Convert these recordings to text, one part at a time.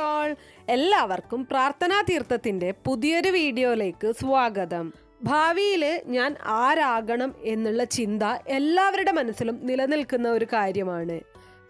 All. എല്ലാവർക്കും പ്രാർത്ഥനാ തീർത്ഥത്തിന്റെ പുതിയൊരു വീഡിയോയിലേക്ക് സ്വാഗതം. ഭാവിയിൽ ഞാൻ ആരാകണം എന്നുള്ള ചിന്ത എല്ലാവരുടെ മനസ്സിലും നിലനിൽക്കുന്ന ഒരു കാര്യമാണ്.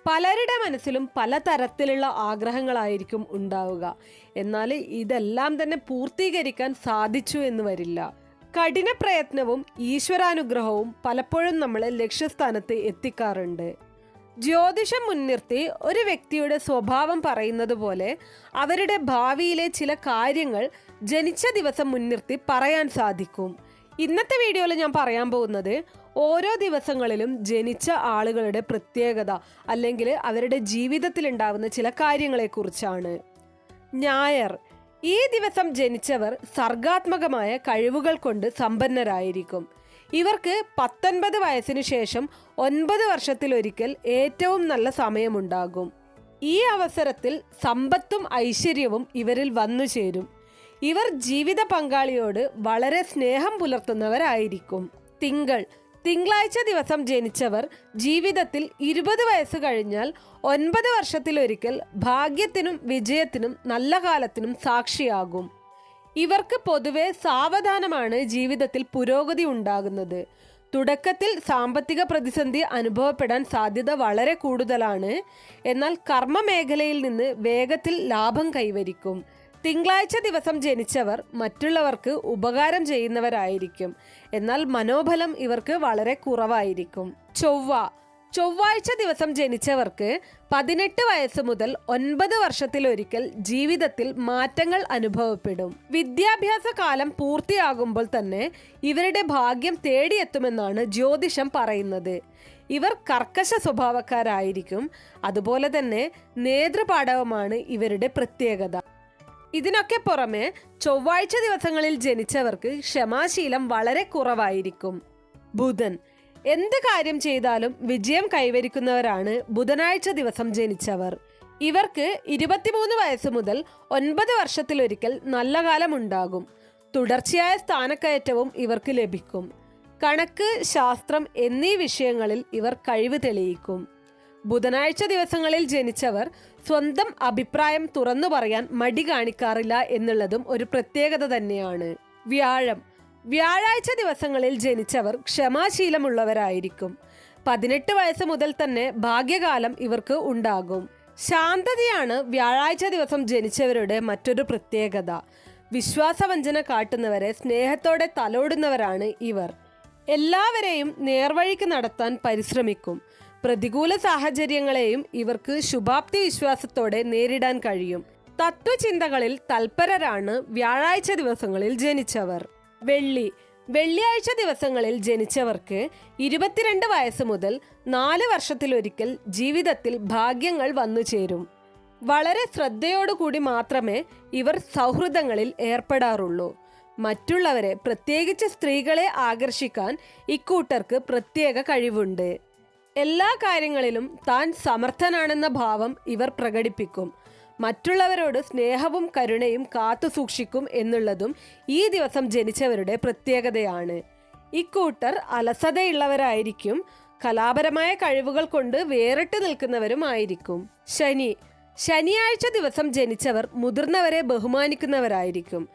പലരുടെ മനസ്സിലും പലതരത്തിലുള്ള ആഗ്രഹങ്ങളായിരിക്കും ഉണ്ടാവുക. എന്നാൽ ഇതെല്ലാം തന്നെ പൂർത്തീകരിക്കാൻ സാധിച്ചു എന്ന് വരില്ല. കഠിന പ്രയത്നവും ഈശ്വരാനുഗ്രഹവും പലപ്പോഴും നമ്മളെ ലക്ഷ്യസ്ഥാനത്ത് എത്തിക്കാറുണ്ട്. ജ്യോതിഷം മുൻനിർത്തി ഒരു വ്യക്തിയുടെ സ്വഭാവം പറയുന്നത് പോലെ അവരുടെ ഭാവിയിലെ ചില കാര്യങ്ങൾ ജനിച്ച ദിവസം മുൻനിർത്തി പറയാൻ സാധിക്കും. ഇന്നത്തെ വീഡിയോയിൽ ഞാൻ പറയാൻ പോകുന്നത് ഓരോ ദിവസങ്ങളിലും ജനിച്ച ആളുകളുടെ പ്രത്യേകത അല്ലെങ്കിൽ അവരുടെ ജീവിതത്തിൽ ഉണ്ടാവുന്ന ചില കാര്യങ്ങളെക്കുറിച്ചാണ്. ഞായർ ഈ ദിവസം ജനിച്ചവർ സർഗാത്മകമായ കഴിവുകൾ കൊണ്ട് സമ്പന്നരായിരിക്കും. ഇവർക്ക് പത്തൊൻപത് വയസ്സിനു ശേഷം ഒൻപത് വർഷത്തിലൊരിക്കൽ ഏറ്റവും നല്ല സമയമുണ്ടാകും. ഈ അവസരത്തിൽ സമ്പത്തും ഐശ്വര്യവും ഇവരിൽ വന്നു ചേരും. ഇവർ ജീവിത പങ്കാളിയോട് വളരെ സ്നേഹം പുലർത്തുന്നവരായിരിക്കും. തിങ്കൾ തിങ്കളാഴ്ച ദിവസം ജനിച്ചവർ ജീവിതത്തിൽ ഇരുപത് വയസ്സ് കഴിഞ്ഞാൽ ഒൻപത് വർഷത്തിലൊരിക്കൽ ഭാഗ്യത്തിനും വിജയത്തിനും നല്ല കാലത്തിനും സാക്ഷിയാകും. ഇവർക്ക് പൊതുവെ സാവധാനമാണ് ജീവിതത്തിൽ പുരോഗതി ഉണ്ടാകുന്നത്. തുടക്കത്തിൽ സാമ്പത്തിക പ്രതിസന്ധി അനുഭവപ്പെടാൻ സാധ്യത വളരെ കൂടുതലാണ്. എന്നാൽ കർമ്മ മേഖലയിൽ നിന്ന് വേഗത്തിൽ ലാഭം കൈവരിക്കും. തിങ്കളാഴ്ച ദിവസം ജനിച്ചവർ മറ്റുള്ളവർക്ക് ഉപകാരം ചെയ്യുന്നവരായിരിക്കും. എന്നാൽ മനോബലം ഇവർക്ക് വളരെ കുറവായിരിക്കും. ചൊവ്വ ചൊവ്വാഴ്ച ദിവസം ജനിച്ചവർക്ക് പതിനെട്ട് വയസ്സ് മുതൽ ഒൻപത് വർഷത്തിലൊരിക്കൽ ജീവിതത്തിൽ മാറ്റങ്ങൾ അനുഭവപ്പെടും. വിദ്യാഭ്യാസ കാലം പൂർത്തിയാകുമ്പോൾ തന്നെ ഇവരുടെ ഭാഗ്യം തേടിയെത്തുമെന്നാണ് ജ്യോതിഷം പറയുന്നത്. ഇവർ കർക്കശ സ്വഭാവക്കാരായിരിക്കും. അതുപോലെ തന്നെ നേതൃപാഠവുമാണ് ഇവരുടെ പ്രത്യേകത. ഇതിനൊക്കെ പുറമെ ചൊവ്വാഴ്ച ദിവസങ്ങളിൽ ജനിച്ചവർക്ക് ക്ഷമാശീലം വളരെ കുറവായിരിക്കും. ബുധൻ എന്ത് കാര്യം ചെയ്താലും വിജയം കൈവരിക്കുന്നവരാണ് ബുധനാഴ്ച ദിവസം ജനിച്ചവർ. ഇവർക്ക് ഇരുപത്തിമൂന്ന് വയസ്സ് മുതൽ ഒൻപത് വർഷത്തിലൊരിക്കൽ നല്ല കാലം ഉണ്ടാകും തുടർച്ചയായ സ്ഥാനക്കയറ്റവും ഇവർക്ക് ലഭിക്കും. കണക്ക് ശാസ്ത്രം എന്നീ വിഷയങ്ങളിൽ ഇവർ കഴിവ് തെളിയിക്കും. ബുധനാഴ്ച ദിവസങ്ങളിൽ ജനിച്ചവർ സ്വന്തം അഭിപ്രായം തുറന്നു പറയാൻ മടി കാണിക്കാറില്ല എന്നുള്ളതും ഒരു പ്രത്യേകത തന്നെയാണ്. വ്യാഴം വ്യാഴാഴ്ച ദിവസങ്ങളിൽ ജനിച്ചവർ ക്ഷമാശീലമുള്ളവരായിരിക്കും. പതിനെട്ട് വയസ്സ് മുതൽ തന്നെ ഭാഗ്യകാലം ഇവർക്ക് ഉണ്ടാകും. ശാന്തതയാണ് വ്യാഴാഴ്ച ദിവസം ജനിച്ചവരുടെ മറ്റൊരു പ്രത്യേകത. വിശ്വാസവഞ്ചന കാട്ടുന്നവരെ സ്നേഹത്തോടെ തലോടുന്നവരാണ് ഇവർ. എല്ലാവരെയും നേർവഴിക്ക് നടത്താൻ പരിശ്രമിക്കും. പ്രതികൂല സാഹചര്യങ്ങളെയും ഇവർക്ക് ശുഭാപ്തി വിശ്വാസത്തോടെ നേരിടാൻ കഴിയും. തത്വചിന്തകളിൽ തൽപരരാണ് വ്യാഴാഴ്ച ദിവസങ്ങളിൽ ജനിച്ചവർ. വെള്ളി. വെള്ളിയാഴ്ച ദിവസങ്ങളിൽ ജനിച്ചവർക്ക് ഇരുപത്തിരണ്ട് വയസ്സ് മുതൽ നാല് വർഷത്തിലൊരിക്കൽ ജീവിതത്തിൽ ഭാഗ്യങ്ങൾ വന്നു ചേരും. വളരെ ശ്രദ്ധയോടുകൂടി മാത്രമേ ഇവർ സൗഹൃദങ്ങളിൽ ഏർപ്പെടാറുള്ളൂ. മറ്റുള്ളവരെ പ്രത്യേകിച്ച് സ്ത്രീകളെ ആകർഷിക്കാൻ ഇക്കൂട്ടർക്ക് പ്രത്യേക കഴിവുണ്ട്. എല്ലാ കാര്യങ്ങളിലും താൻ സമർത്ഥനാണെന്ന ഭാവം ഇവർ പ്രകടിപ്പിക്കും. മറ്റുള്ളവരോട് സ്നേഹവും കരുണയും കാത്തു സൂക്ഷിക്കും എന്നുള്ളതും ഈ ദിവസം ജനിച്ചവരുടെ പ്രത്യേകതയാണ്. ഇക്കൂട്ടർ അലസതയുള്ളവരായിരിക്കും കലാപരമായ കഴിവുകൾ കൊണ്ട് വേറിട്ട് നിൽക്കുന്നവരുമായിരിക്കും ശനി ശനിയാഴ്ച ദിവസം ജനിച്ചവർ മുതിർന്നവരെ ബഹുമാനിക്കുന്നവരായിരിക്കും.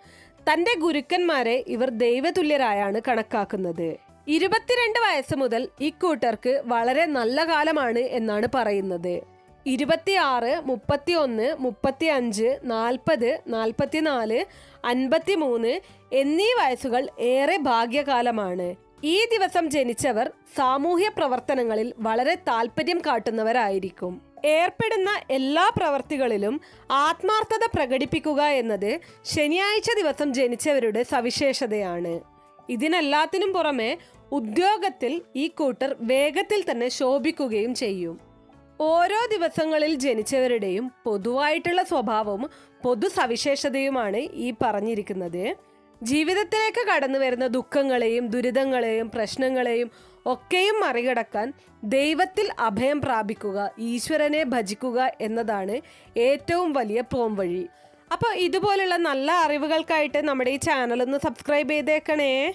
തന്റെ ഗുരുക്കന്മാരെ ഇവർ ദൈവതുല്യരായാണ് കണക്കാക്കുന്നത്. ഇരുപത്തിരണ്ട് വയസ്സ് മുതൽ ഇക്കൂട്ടർക്ക് വളരെ നല്ല കാലമാണ് എന്നാണ് പറയുന്നത്. ഇരുപത്തിയാറ് മുപ്പത്തി ഒന്ന് മുപ്പത്തി അഞ്ച് നാൽപ്പത് നാൽപ്പത്തിനാല് അൻപത്തി മൂന്ന് എന്നീ വയസ്സുകൾ ഏറെ ഭാഗ്യകാലമാണ്. ഈ ദിവസം ജനിച്ചവർ സാമൂഹ്യ പ്രവർത്തനങ്ങളിൽ വളരെ താല്പര്യം കാട്ടുന്നവരായിരിക്കും. ഏർപ്പെടുന്ന എല്ലാ പ്രവർത്തികളിലും ആത്മാർത്ഥത പ്രകടിപ്പിക്കുക എന്നത് ശനിയാഴ്ച ദിവസം ജനിച്ചവരുടെ സവിശേഷതയാണ്. ഇതിനെല്ലാത്തിനും പുറമെ ഉദ്യോഗത്തിൽ ഈ കൂട്ടർ വേഗത്തിൽ തന്നെ ശോഭിക്കുകയും ചെയ്യും. ഓരോ ദിവസങ്ങളിൽ ജനിച്ചവരുടെയും പൊതുവായിട്ടുള്ള സ്വഭാവവും പൊതു സവിശേഷതയുമാണ് ഈ പറഞ്ഞിരിക്കുന്നത്. ജീവിതത്തിലേക്ക് കടന്നു വരുന്ന ദുഃഖങ്ങളെയും ദുരിതങ്ങളെയും പ്രശ്നങ്ങളെയും ഒക്കെയും മറികടക്കാൻ ദൈവത്തിൽ അഭയം പ്രാപിക്കുക ഈശ്വരനെ ഭജിക്കുക എന്നതാണ് ഏറ്റവും വലിയ പോംവഴി അപ്പോൾ ഇതുപോലുള്ള നല്ല അറിവുകൾക്കായിട്ട് നമ്മുടെ ഈ ചാനലൊന്ന് സബ്സ്ക്രൈബ് ചെയ്തേക്കണേ.